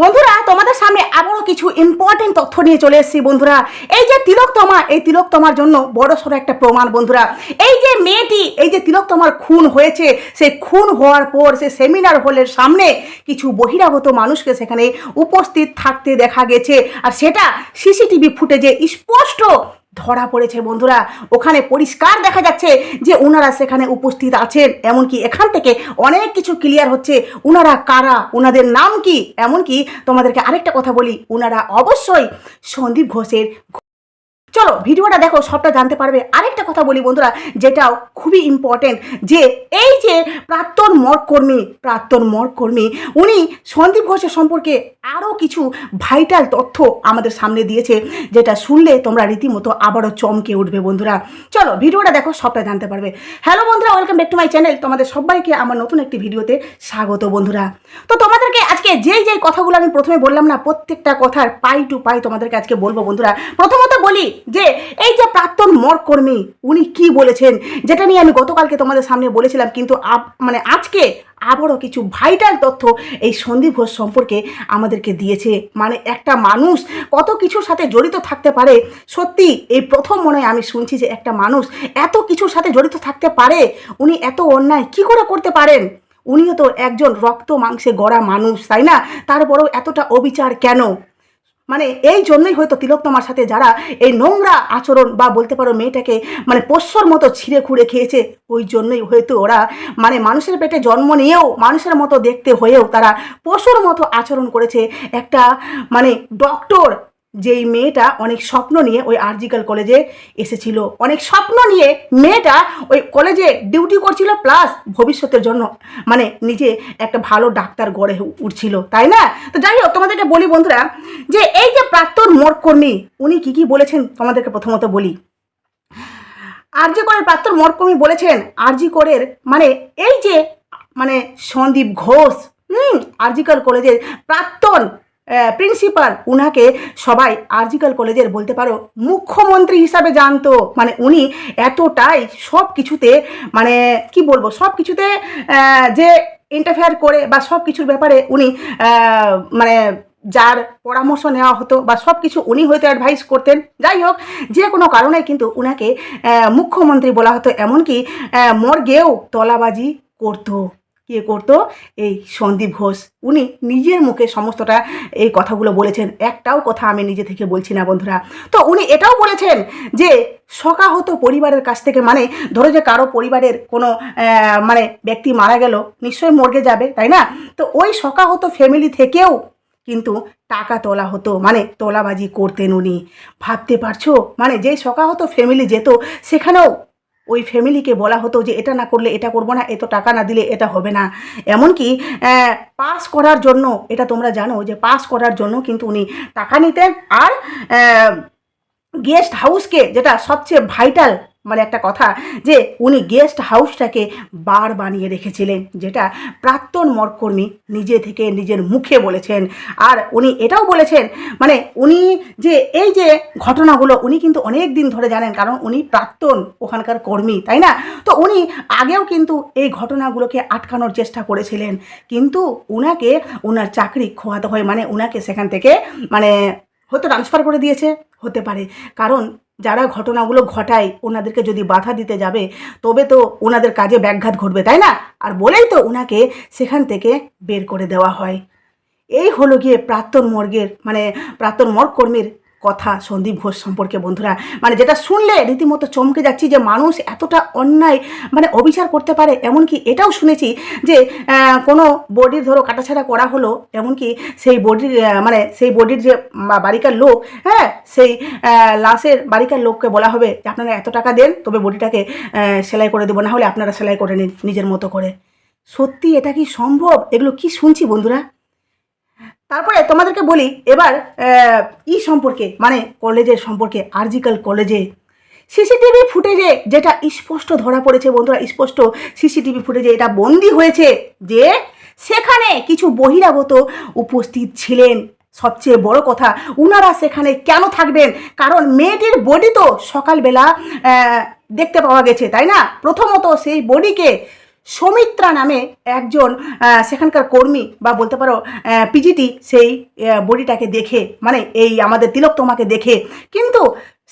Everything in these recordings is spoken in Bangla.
বন্ধুরা, তোমাদের সামনে আবারও কিছু ইম্পর্টেন্ট তথ্য নিয়ে চলে এসেছি বন্ধুরা। এই যে তিলকতমা এই তিলকতমার জন্য বড় সড়ো একটা প্রমাণ বন্ধুরা। এই যে মেয়েটি, এই যে তিলকতমার খুন হয়েছে, সে খুন হওয়ার পর সে সেমিনার হলের সামনে কিছু বহিরাগত মানুষকে সেখানে উপস্থিত থাকতে দেখা গেছে। আর সেটা সিসিটিভি ফুটেজে স্পষ্ট ধরা পড়েছে, বন্ধুরা। ওখানে পরিষ্কার দেখা যাচ্ছে যে ওনারা সেখানে উপস্থিত আছেন। এমনকি এখান থেকে অনেক কিছু ক্লিয়ার হচ্ছে। ওনারা কারা? ওনাদের নাম কি? এমনকি তোমাদেরকে আরেকটা কথা বলি। ওনারা অবশ্যই সন্দীপ ঘোষের চলো, ভিডিওটা দেখো, সবটা জানতে পারবে। আরেকটা কথা বলি বন্ধুরা, যেটাও খুবই ইম্পর্টেন্ট যে এই যে প্রাক্তন মর্গকর্মী প্রাক্তন মর্গকর্মী উনি সন্দীপ ঘোষের সম্পর্কে আরও কিছু ভাইটাল তথ্য আমাদের সামনে দিয়েছে, যেটা শুনলে তোমরা রীতিমতো আবারও চমকে উঠবে বন্ধুরা। চলো, ভিডিওটা দেখো, সবটা জানতে পারবে। হ্যালো বন্ধুরা welcome back to my channel তোমাদের সবাইকে আমার নতুন একটি ভিডিওতে স্বাগত বন্ধুরা। তো তোমাদেরকে আজকে যেই যেই কথাগুলো আমি প্রথমে বললাম না, প্রত্যেকটা কথার পাই টু পাই তোমাদেরকে আজকে বলব বন্ধুরা। প্রথমত বলি যে, এই যে প্রাক্তন মর্গকর্মী উনি কি বলেছেন? যেটা নিয়ে আমি গতকালকে তোমাদের সামনে বলেছিলাম, কিন্তু মানে আজকে আবারও কিছু ভাইটাল তথ্য এই সন্দীপ ঘোষ সম্পর্কে আমাদেরকে দিয়েছে। মানে একটা মানুষ কত কিছুর সাথে জড়িত থাকতে পারে? সত্যি, এই প্রথম মনে আমি শুনছি যে একটা মানুষ এত কিছুর সাথে জড়িত থাকতে পারে? উনি এত অন্যায় কি করে করতে পারেন? উনিও তো একজন রক্ত মাংসে গড়া মানুষ, তাই না? তারপরেও এতটা অবিচার কেন? মানে এই জন্যই হয়তো তিলক তোমার সাথে যারা এই নোংরা আচরণ বা বলতে পারো মেয়েটাকে মানে পোষ্যর মতো ছিঁড়ে খুঁড়ে খেয়েছে, ওই জন্যই হয়তো ওরা মানে মানুষের পেটে জন্ম নিয়েও, মানুষের মতো দেখতে হয়েও তারা পশুর মতো আচরণ করেছে। একটা মানে ডক্টর যেই মেয়েটা অনেক স্বপ্ন নিয়ে ওই আরজিক্যাল কলেজে এসেছিল। অনেক স্বপ্ন নিয়ে মেয়েটা ওই কলেজে ডিউটি করছিল, প্লাস ভবিষ্যতের জন্য মানে নিজে একটা ভালো ডাক্তার গড়ে উঠছিল, তাই না? তো যাই হোক, তোমাদেরকে বলি বন্ধুরা যে এই যে প্রাক্তন মর্গকর্মী উনি কি কি বলেছেন তোমাদেরকে প্রথমত বলি। আরজি করের প্রাক্তন মর্গকর্মী বলেছেন আরজি করের মানে এই যে মানে সন্দীপ ঘোষ, হুম আরজিকাল কলেজের প্রাক্তন প্রিন্সিপাল উনাকে সবাই আরজিকাল কলেজের বলতে পারো মুখ্যমন্ত্রী হিসাবে জানতো। মানে উনি এতটাই সব কিছুতে মানে কি বলব সব কিছুতে যে ইন্টারফেয়ার করে বা সব কিছুর ব্যাপারে উনি মানে যার পরামর্শ নেওয়া হতো বা সব কিছু উনি হয়তো অ্যাডভাইস করতেন। যাই হোক, যে কোনো কারণে কিন্তু উনাকে মুখ্যমন্ত্রী বলা হতো। এমনকি মর্গেও তলাবাজি করতো। কে করতো, এই সন্দীপ ঘোষ। উনি নিজের মুখে সমস্তটা এই কথাগুলো বলেছেন। একটাও কথা আমি নিজে থেকে বলছি না, বন্ধুরা। তো উনি এটাও বলেছেন যে, শকাহত পরিবারের কাছ থেকে মানে ধরো যে কারও পরিবারের কোনো মানে ব্যক্তি মারা গেল, নিশ্চয়ই মর্গে যাবে, তাই না? তো ওই শকাহত ফ্যামিলি থেকেও কিন্তু টাকা তোলা হতো মানে তোলাবাজি করতেন উনি। ভাবতে পারছ? মানে যেই শকাহত ফ্যামিলি যেত, সেখানেও ওই ফ্যামিলিকে বলা হতো যে এটা না করলে এটা করব না, এত টাকা না দিলে এটা হবে না। এমনকি পাস করার জন্য, এটা তোমরা জানো যে পাস করার জন্য কিন্তু উনি টাকা নিতেন। আর গেস্ট হাউসকে যেটা সবচেয়ে ভাইটাল মানে একটা কথা যে উনি গেস্ট হাউসটাকে বার বানিয়ে রেখেছিলেন, যেটা প্রাক্তন মরকর্মী নিজে থেকে নিজের মুখে বলেছেন। আর উনি এটাও বলেছেন মানে উনি যে এই যে ঘটনাগুলো উনি কিন্তু অনেক দিন ধরে জানেন, কারণ উনি প্রাক্তন ওখানকার কর্মী, তাই না? তো উনি আগেও কিন্তু এই ঘটনাগুলোকে আটকানোর চেষ্টা করেছিলেন, কিন্তু উনাকে ওনার চাকরি খোয়াতে হয় মানে উনাকে সেখান থেকে মানে হয়তো ট্রান্সফার করে দিয়েছে, হতে পারে। কারণ যারা ঘটনাগুলো ঘটায় ওনাদেরকে যদি বাধা দিতে যাবে, তবে তো ওনাদের কাজে ব্যাঘাত ঘটবে, তাই না? আর বলেই তো ওনাকে সেখান থেকে বের করে দেওয়া হয়। এই হলো গিয়ে প্রাক্তন মর্গের মানে প্রাক্তন মর্গ কর্মীর কথা সন্দীপ ঘোষ সম্পর্কে, বন্ধুরা। মানে যেটা শুনলে রীতিমতো চমকে যাচ্ছি যে মানুষ এতটা অন্যায় মানে অবিচার করতে পারে, এমনকি এটাও শুনেছি যে কোনো বডির ধরো কাটাছাড়া করা হলো, এমনকি সেই বডির মানে সেই বডির যে বাড়িকার লোক হ্যাঁ সেই লাশের বাড়িকার লোককে বলা হবে যে, আপনারা এত টাকা দেন, তবে বডিটাকে সেলাই করে দেবো, না হলে আপনারা সেলাই করে নিন নিজের মতো করে। সত্যি এটা কি সম্ভব? এগুলো কি শুনছি, বন্ধুরা? তারপরে তোমাদেরকে বলি, এবার ই সম্পর্কে মানে কলেজের সম্পর্কে আরজিক্যাল কলেজে সিসিটিভি ফুটেজে যেটা স্পষ্ট ধরা পড়েছে বন্ধুরা, স্পষ্ট সিসিটিভি ফুটেজে এটা বন্দি হয়েছে যে সেখানে কিছু বহিরাগত উপস্থিত ছিলেন। সবচেয়ে বড় কথা, উনারা সেখানে কেন থাকবেন? কারণ মেয়েটির বডি তো সকালবেলা দেখতে পাওয়া গেছে, তাই না? প্রথমত সেই বডিকে সৌমিত্রা নামে একজন সেখানকার কর্মী বা বলতে পারো পিজিটি সেই বডিটাকে দেখে মানে এই আমাদের তিলক তোমাকে দেখে। কিন্তু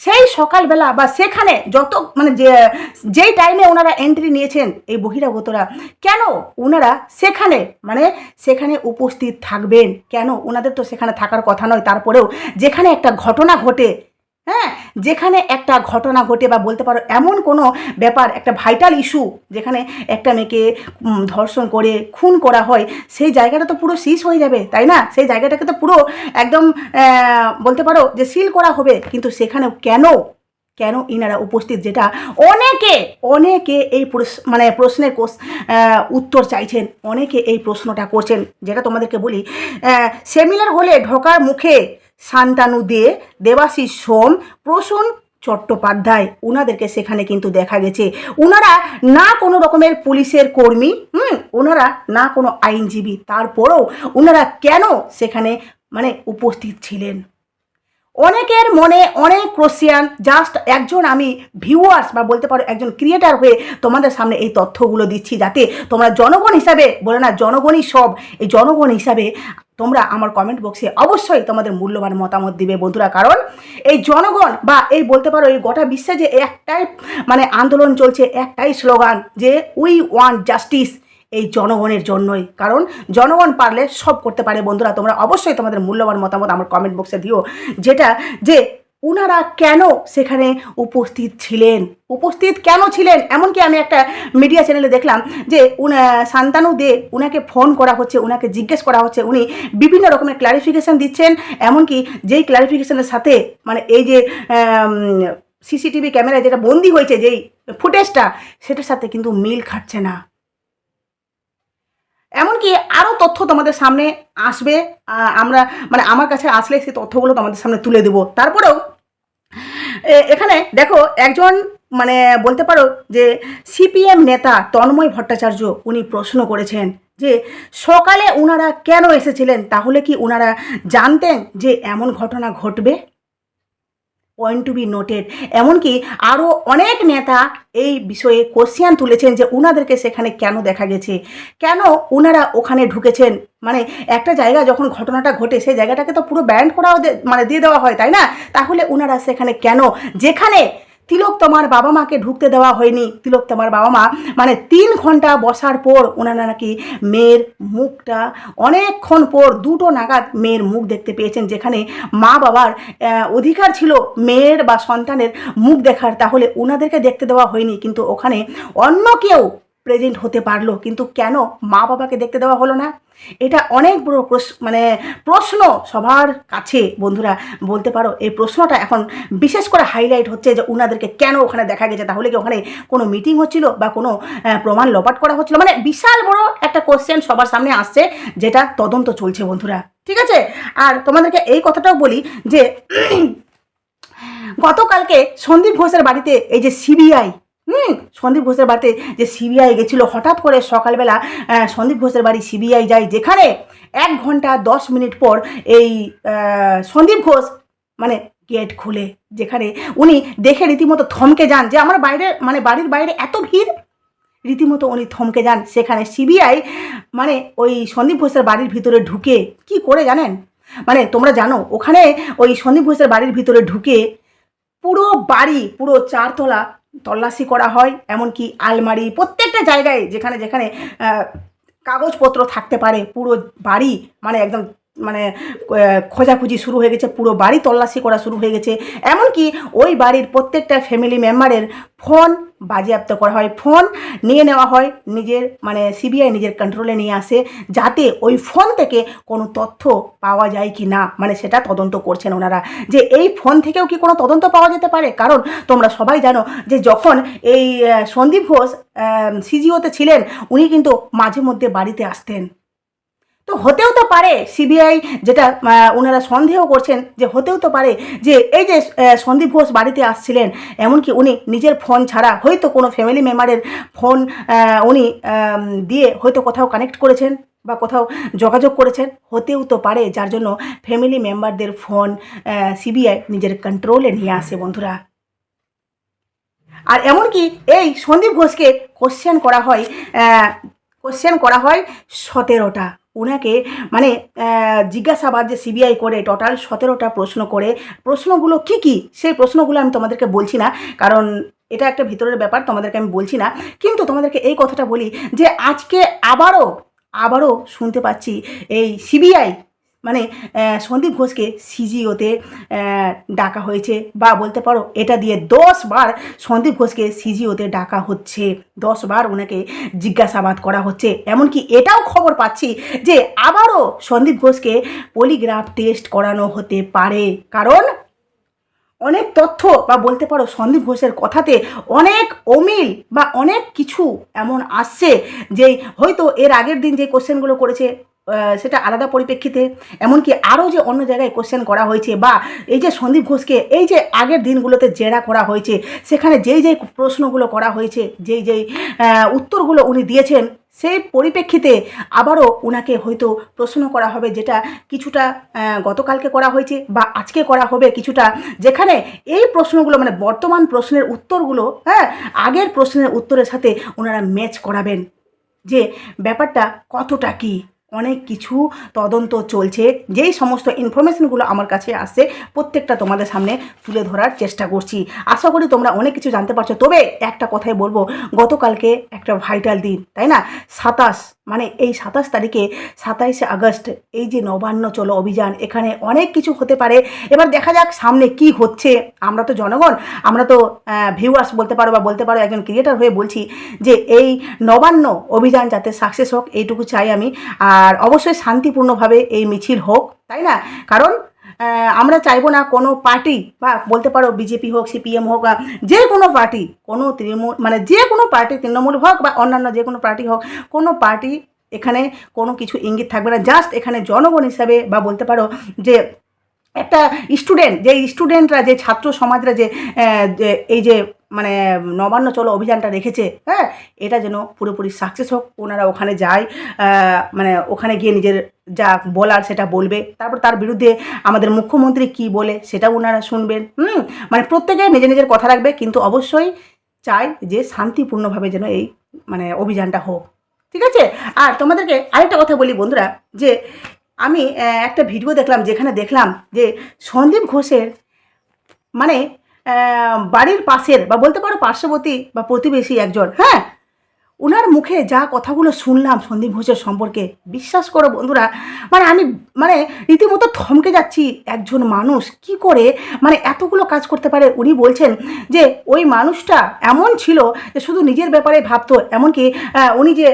সেই সকালবেলা বা সেখানে যত মানে যে, যেই টাইমে ওনারা এন্ট্রি নিয়েছেন এই বহিরাগতরা, কেন ওনারা সেখানে মানে সেখানে উপস্থিত থাকবেন? কেন? ওনাদের তো সেখানে থাকার কথা নয়, তারপরেও যেখানে একটা ঘটনা ঘটে হ্যাঁ যেখানে একটা ঘটনা ঘটে বা বলতে পারো এমন কোনো ব্যাপার, একটা ভাইটাল ইস্যু যেখানে একটা মেয়েকে ধর্ষণ করে, খুন করা হয়, সেই জায়গাটা তো পুরো সিজ হয়ে যাবে, তাই না? সেই জায়গাটাকে তো পুরো একদম বলতে পারো যে সিল করা হবে। কিন্তু সেখানে কেন? কেন ইনারা উপস্থিত? যেটা অনেকে অনেকে এই মানে প্রশ্নের উত্তর চাইছেন। অনেকে এই প্রশ্নটা করছেন। যেটা তোমাদেরকে বলি সেমিনার হলে ঢোকার মুখে শান্তানু দে, দেবাশিস সোম, প্রসূন চট্টোপাধ্যায়। ওনাদেরকে সেখানে কিন্তু দেখা গেছে। ওনারা না কোনো রকমের পুলিশের কর্মী, হুম ওনারা না কোনো আইনজীবী। তারপরেও ওনারা কেন সেখানে মানে উপস্থিত ছিলেন? অনেকের মনে অনেক কোশ্চিয়ান জাস্ট একজন আমি ভিউয়ার্স বা বলতে পারো একজন ক্রিয়েটার হয়ে তোমাদের সামনে এই তথ্যগুলো দিচ্ছি যাতে তোমরা জনগণ হিসাবে, বলে না জনগণই সব, এই জনগণ হিসাবে তোমরা আমার কমেন্ট বক্সে অবশ্যই তোমাদের মূল্যবান মতামত দিবে বন্ধুরা। কারণ এই জনগণ বা এই বলতে পারো এই গোটা বিশ্বে যে একটাই মানে আন্দোলন চলছে, একটাই স্লোগান যে উই ওয়ান্ট জাস্টিস এই জনগণের জন্যই। কারণ জনগণ পারলে সব করতে পারে বন্ধুরা। তোমরা অবশ্যই তোমাদের মূল্যবান মতামত আমার কমেন্ট বক্সে দিও। যেটা যে উনারা কেন সেখানে উপস্থিত ছিলেন? উপস্থিত কেন ছিলেন? এমনকি আমি একটা মিডিয়া চ্যানেলে দেখলাম যে উনা, শান্তানু দে উনাকে ফোন করা হচ্ছে, উনাকে জিজ্ঞেস করা হচ্ছে। উনি বিভিন্ন রকমের ক্লারিফিকেশন দিচ্ছেন। এমনকি যেই ক্লারিফিকেশনের সাথে মানে এই যে সিসিটিভি ক্যামেরায় যেটা বন্দি হয়েছে, যেই ফুটেজটা সেটার সাথে কিন্তু মিল খাচ্ছে না। এমনকি আরও তথ্য তোমাদের সামনে আসবে আমরা মানে আমার কাছে আসলে সেই তথ্যগুলো তোমাদের সামনে তুলে দেবো। তারপরেও এখানে দেখো একজন মানে বলতে পারো যে সিপিএম নেতা তন্ময় ভট্টাচার্য উনি প্রশ্ন করেছেন যে সকালে ওনারা কেন এসেছিলেন? তাহলে কি ওনারা জানতেন যে এমন ঘটনা ঘটবে? পয়েন্ট টু বি নোটেড এমনকি আরও অনেক নেতা এই বিষয়ে কোশ্চিয়ান তুলেছেন যে উনাদেরকে সেখানে কেন দেখা গেছে? কেন ওনারা ওখানে ঢুকেছেন? মানে একটা জায়গা যখন ঘটনাটা ঘটে, সেই জায়গাটাকে তো পুরো ব্যান্ড করাও মানে দিয়ে দেওয়া হয়, তাই না? তাহলে ওনারা সেখানে কেন? যেখানে তিলক তোমার বাবা মাকে ঢুকতে দেওয়া হয়নি। তিলক তোমার বাবা মা মানে তিন ঘণ্টা বসার পর ওনারা নাকি মেয়ের মুখটা অনেকক্ষণ পর দুটো নাগাদ মেয়ের মুখ দেখতে পেয়েছেন, যেখানে মা বাবার অধিকার ছিল মেয়ের বা সন্তানের মুখ দেখার। তাহলে ওনাদেরকে দেখতে দেওয়া হয়নি, কিন্তু ওখানে অন্য কেউ প্রেজেন্ট হতে পারল, কিন্তু কেন মা বাবাকে দেখতে দেওয়া হলো না? এটা অনেক বড় মানে প্রশ্ন সবার কাছে, বন্ধুরা। বলতে পারো, এই প্রশ্নটা এখন বিশেষ করে হাইলাইট হচ্ছে যে ওনাদেরকে কেন ওখানে দেখা গেছে? তাহলে কি ওখানে কোনো মিটিং হচ্ছিল বা কোনো প্রমাণ লোপাট করা হচ্ছিল? মানে বিশাল বড় একটা কোশ্চেন সবার সামনে আসছে, যেটা তদন্ত চলছে, বন্ধুরা। ঠিক আছে? আর তোমাদেরকে এই কথাটাও বলি যে, গতকালকে সন্দীপ ঘোষের বাড়িতে এই যে সিবিআই হুম, সন্দীপ ঘোষের বাড়িতে যে সিবিআই গেছিল, হঠাৎ করে সকালবেলা সন্দীপ ঘোষের বাড়ি সিবিআই যায়, যেখানে এক ঘণ্টা দশ মিনিট পর এই সন্দীপ ঘোষ মানে গেট খুলে, যেখানে উনি দেখে রীতিমতো থমকে যান যে আমার বাইরে মানে বাড়ির বাইরে এত ভিড়? রীতিমতো উনি থমকে যান, সেখানে সিবিআই মানে ওই সন্দীপ ঘোষের বাড়ির ভিতরে ঢুকে, কি করে জানেন? মানে তোমরা জানো, ওখানে ওই সন্দীপ ঘোষের বাড়ির ভিতরে ঢুকে পুরো বাড়ি, পুরো চারতলা তল্লাশি করা হয়, এমনকি আলমারি প্রত্যেকটা জায়গায় যেখানে যেখানে কাগজপত্র থাকতে পারে, পুরো বাড়ি মানে একদম মানে খোঁজাখুঁজি শুরু হয়ে গেছে, পুরো বাড়ি তল্লাশি করা শুরু হয়ে গেছে। এমনকি ওই বাড়ির প্রত্যেকটা ফ্যামিলি মেম্বারের ফোন বাজেয়াপ্ত করা হয়। ফোন নিয়ে নেওয়া হয়, নিজের মানে সিবিআই নিজের কন্ট্রোলে নিয়ে আসে, যাতে ওই ফোন থেকে কোনো তথ্য পাওয়া যায় কি না। মানে সেটা তদন্ত করছেন ওনারা। যে এই ফোন থেকেও কি কোনো তদন্ত পাওয়া যেতে পারে? কারণ তোমরা সবাই জানো যে যখন এই সন্দীপ ঘোষ সিজিওতে ছিলেন, উনি কিন্তু মাঝে মধ্যে বাড়িতে আসতেন। তো হতেও তো পারে সিবিআই যেটা ওনারা সন্দেহ করছেন যে হতেও তো পারে যে এই যে সন্দীপ ঘোষ বাড়িতে আসছিলেন, এমনকি উনি নিজের ফোন ছাড়া হয়তো কোনো ফ্যামিলি মেম্বারের ফোন উনি দিয়ে হয়তো কোথাও কানেক্ট করেছেন বা কোথাও যোগাযোগ করেছেন, হতেও তো পারে, যার জন্য ফ্যামিলি মেম্বারদের ফোন সিবিআই নিজের কন্ট্রোলে নিয়ে আসে বন্ধুরা। আর এমনকি এই সন্দীপ ঘোষকে কোশ্চেন করা হয় কোশ্চেন করা হয় সতেরোটা। ওনাকে মানে জিজ্ঞাসাবাদ যে সিবিআই করে টোটাল সতেরোটা প্রশ্ন করে, প্রশ্নগুলো কি কি? সেই প্রশ্নগুলো আমি তোমাদেরকে বলছি না, কারণ এটা একটা ভিতরের ব্যাপার, তোমাদেরকে আমি বলছি না। কিন্তু তোমাদেরকে এই কথাটা বলি যে, আজকে আবারও আবারও শুনতে পাচ্ছি এই সিবিআই মানে সন্দীপ ঘোষকে সিজিওতে ডাকা হয়েছে। বা বলতে পারো, এটা দিয়ে দশ বার সন্দীপ ঘোষকে সিজিওতে ডাকা হচ্ছে। দশ বার ওনাকে জিজ্ঞাসাবাদ করা হচ্ছে। এমনকি এটাও খবর পাচ্ছি যে, আবারও সন্দীপ ঘোষকে পলিগ্রাফ টেস্ট করানো হতে পারে। কারণ, অনেক তথ্য বা বলতে পারো, সন্দীপ ঘোষের কথাতে অনেক অমিল বা অনেক কিছু এমন আসছে যে, হয়তো এর আগের দিন যে কোশ্চেনগুলো করেছে সেটা আলাদা পরিপ্রেক্ষিতে। এমনকি আরও যে অন্য জায়গায় কোশ্চেন করা হয়েছে বা এই যে সন্দীপ ঘোষকে এই যে আগের দিনগুলোতে জেরা করা হয়েছে, সেখানে যেই যেই প্রশ্নগুলো করা হয়েছে, যেই যেই উত্তরগুলো উনি দিয়েছেন, সেই পরিপ্রেক্ষিতে আবারও ওনাকে হয়তো প্রশ্ন করা হবে যেটা কিছুটা গতকালকে করা হয়েছে বা আজকে করা হবে কিছুটা। যেখানে এই প্রশ্নগুলো মানে বর্তমান প্রশ্নের উত্তরগুলো হ্যাঁ আগের প্রশ্নের উত্তরের সাথে ওনারা ম্যাচ করাবেন যে ব্যাপারটা কতটা কি। অনেক কিছু তদন্ত চলছে। যেই সমস্ত ইনফরমেশনগুলো আমার কাছে আসছে, প্রত্যেকটা তোমাদের সামনে তুলে ধরার চেষ্টা করছি। আশা করি তোমরা অনেক কিছু জানতে পারছ। তবে একটা কথাই বলব, গতকালকে একটা ভাইটাল দিন, তাই না? সাতাশ মানে এই সাতাশ তারিখে সাতাইশে আগস্ট, এই যে নবান্ন চলো অভিযান, এখানে অনেক কিছু হতে পারে। এবার দেখা যাক সামনে কি হচ্ছে। আমরা তো জনগণ, আমরা তো ভিউয়ার্স বলতে পারো বা বলতে পারো, একজন ক্রিয়েটার হয়ে বলছি যে এই নবান্ন অভিযান যাতে সাকসেস হোক, এইটুকু চাই আমি। আর অবশ্যই শান্তিপূর্ণভাবে এই মিছিল হোক, তাই না? কারণ আমরা চাইব না কোনো পার্টি বা বলতে পারো বিজেপি হোক, সিপিএম হোক যে কোনো পার্টি, কোনো তৃণমূল মানে যে কোনো পার্টি, তৃণমূল হোক বা অন্যান্য যে কোনো পার্টি হোক, কোনো পার্টি এখানে কোনো কিছু ইঙ্গিত থাকবে না। জাস্ট এখানে জনগণ হিসাবে বা বলতে পারো যে একটা স্টুডেন্ট যে স্টুডেন্টরা যে ছাত্র সমাজরা যে, এই যে মানে নবান্ন চলো অভিযানটা রেখেছে হ্যাঁ? এটা যেন পুরোপুরি সাকসেস হোক, ওনারা ওখানে যায় মানে ওখানে গিয়ে নিজের যা বলার সেটা বলবে। তারপর তার বিরুদ্ধে আমাদের মুখ্যমন্ত্রী কি বলে সেটাও ওনারা শুনবেন, হুম? মানে প্রত্যেকে নিজের নিজের কথা রাখবে, কিন্তু অবশ্যই চাই যে শান্তিপূর্ণভাবে যেন এই মানে অভিযানটা হোক, ঠিক আছে? আর তোমাদেরকে আরেকটা কথা বলি বন্ধুরা, যে আমি একটা ভিডিও দেখলাম, যেখানে দেখলাম যে সন্দীপ ঘোষের মানে বাড়ির পাশের বা বলতে পারো পার্শ্ববর্তী বা প্রতিবেশী একজন হ্যাঁ? ওনার মুখে যা কথাগুলো শুনলাম সন্দীপ ঘোষের সম্পর্কে, বিশ্বাস করো বন্ধুরা মানে আমি মানে রীতিমতো থমকে যাচ্ছি একজন মানুষ, কি করে মানে এতগুলো কাজ করতে পারে? উনি বলছেন যে, ওই মানুষটা এমন ছিল যে শুধু নিজের ব্যাপারে ভাবতো, এমনকি উনি যে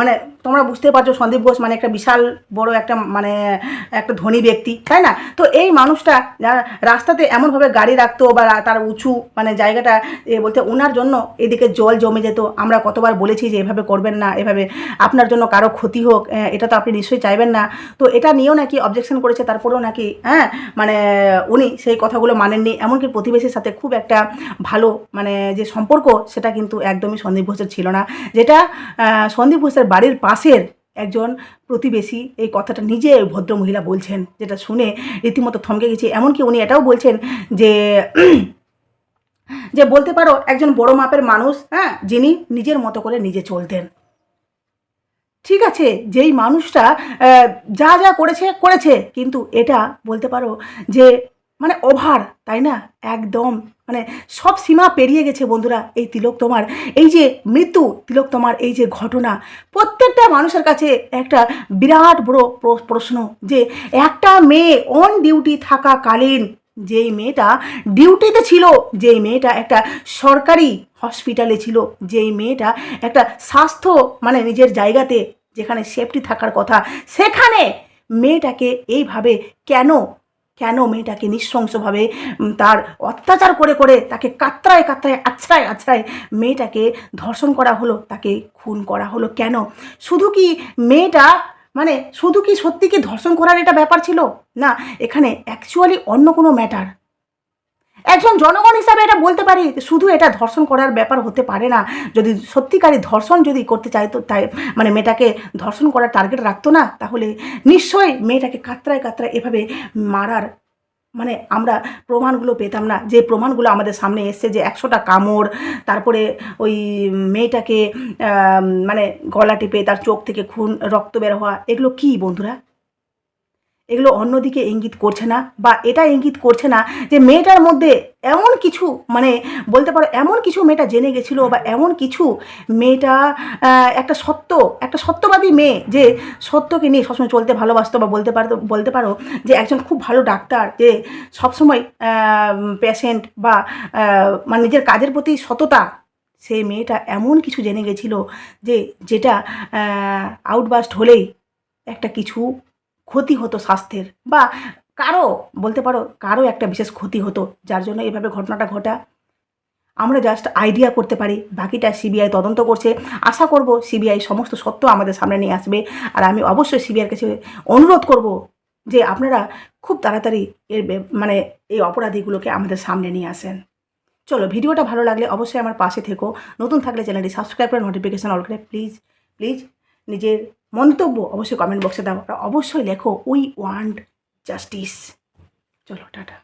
মানে তোমরা বুঝতে পারছ সন্দীপ ঘোষ মানে একটা বিশাল বড় একটা মানে একটা ধনী ব্যক্তি, তাই না? তো এই মানুষটা রাস্তাতে এমনভাবে গাড়ি রাখতো বা তার উঁচু মানে জায়গাটা এ বলতে ওনার জন্য এদিকে জল জমে যেত। আমরা কতবার বলেছি যে এভাবে করবেন না, এভাবে আপনার জন্য কারও ক্ষতি হোক এটা তো আপনি নিশ্চয়ই চাইবেন না। তো এটা নিয়েও নাকি অবজেকশন করেছে, তারপরেও নাকি হ্যাঁ মানে উনি সেই কথাগুলো মানেননি। এমনকি প্রতিবেশীর সাথে খুব একটা ভালো মানে যে সম্পর্ক, সেটা কিন্তু একদমই সন্দীপ ঘোষের ছিল না। যেটা সন্দীপ ঘোষের বাড়ির পাশের একজন প্রতিবেশী এই কথাটা নিজে ভদ্র মহিলা বলছেন, যেটা শুনে রীতিমতো থমকে গেছে। এমনকি উনি এটাও বলছেন যে যে বলতে পারো একজন বড় মাপের মানুষ হ্যাঁ যিনি নিজের মতো করে নিজে চলতেন। ঠিক আছে, যেই মানুষটা যা যা করেছে করেছে, কিন্তু এটা বলতে পারো যে মানে ওভার, তাই না? একদম মানে সব সীমা পেরিয়ে গেছে বন্ধুরা এই তিলক তোমার। এই যে মৃত্যু তিলক তোমার, এই যে ঘটনা, প্রত্যেকটা মানুষের কাছে একটা বিরাট বড় প্র- প্রশ্ন যে একটা মেয়ে অন ডিউটি থাকাকালীন যেই মেয়েটা ডিউটিতে ছিল, যেই মেয়েটা একটা সরকারি হসপিটালে ছিল, যেই মেয়েটা একটা স্বাস্থ্য মানে নিজের জায়গাতে যেখানে সেফটি থাকার কথা, সেখানে মেয়েটাকে এইভাবে কেন কেন মেয়েটাকে নৃশংসভাবে তার অত্যাচার করে করে তাকে কাতরায় কাতরায়, আছড়ায় আছড়ায় মেয়েটাকে ধর্ষণ করা হলো, তাকে খুন করা হলো কেন? শুধু কি মেয়েটা মানে শুধু কি সত্যি কি ধর্ষণ করার এটা ব্যাপার ছিল? না, এখানে অ্যাকচুয়ালি অন্য কোনো ম্যাটার একজন জনগণ হিসাবে এটা বলতে পারি, শুধু এটা ধর্ষণ করার ব্যাপার হতে পারে না। যদি সত্যিকারই ধর্ষণ যদি করতে চাইতো, তাই মানে মেয়েটাকে ধর্ষণ করার টার্গেট রাখতো না, তাহলে নিশ্চয়ই মেয়েটাকে কাতরায় কাতরায় এভাবে মারার মানে আমরা প্রমাণগুলো পেতাম না। যে প্রমাণগুলো আমাদের সামনে এসছে যে একশোটা কামড়, তারপরে ওই মেয়েটাকে মানে গলা টিপে তার চোখ থেকে খুন, রক্ত বের হওয়া, এগুলো কি বন্ধুরা? এগুলো অন্যদিকে ইঙ্গিত করছে না বা এটা ইঙ্গিত করছে না যে মেয়েটার মধ্যে এমন কিছু মানে বলতে পারো এমন কিছু মেয়েটা জেনে গেছিল বা এমন কিছু মেয়েটা একটা সত্য, একটা সত্যবাদী মেয়ে যে সত্যকে নিয়ে সবসময় চলতে ভালোবাসতো বা বলতে পারতো, বলতে পারো যে একজন খুব ভালো ডাক্তার, যে সবসময় পেশেন্ট বা মানে নিজের কাজের প্রতি সততা সেই মেয়েটা এমন কিছু জেনে গেছিল যে যেটা আউটবাস্ট হলেই একটা কিছু ক্ষতি হতো স্বাস্থ্যের বা কারও, বলতে পারো কারও একটা বিশেষ ক্ষতি হতো, যার জন্য এভাবে ঘটনাটা ঘটা। আমরা জাস্ট আইডিয়া করতে পারি, বাকিটা সিবিআই তদন্ত করছে। আশা করব সিবিআই সমস্ত সত্য আমাদের সামনে নিয়ে আসবে। আর আমি অবশ্যই সিবিআইয়ের কাছে অনুরোধ করব যে আপনারা খুব তাড়াতাড়ি এর মানে এই অপরাধীগুলোকে আমাদের সামনে নিয়ে আসেন। চলো, ভিডিওটা ভালো লাগলে অবশ্যই আমার পাশে থেকো। নতুন থাকলে চ্যানেলটি সাবস্ক্রাইব করে নোটিফিকেশান অল করে প্লিজ প্লিজ নিজের মন্তব্য অবশ্যই কমেন্ট বক্সে দাও। অবশ্যই লেখো উই ওয়ান্ট জাস্টিস চলো টাটা।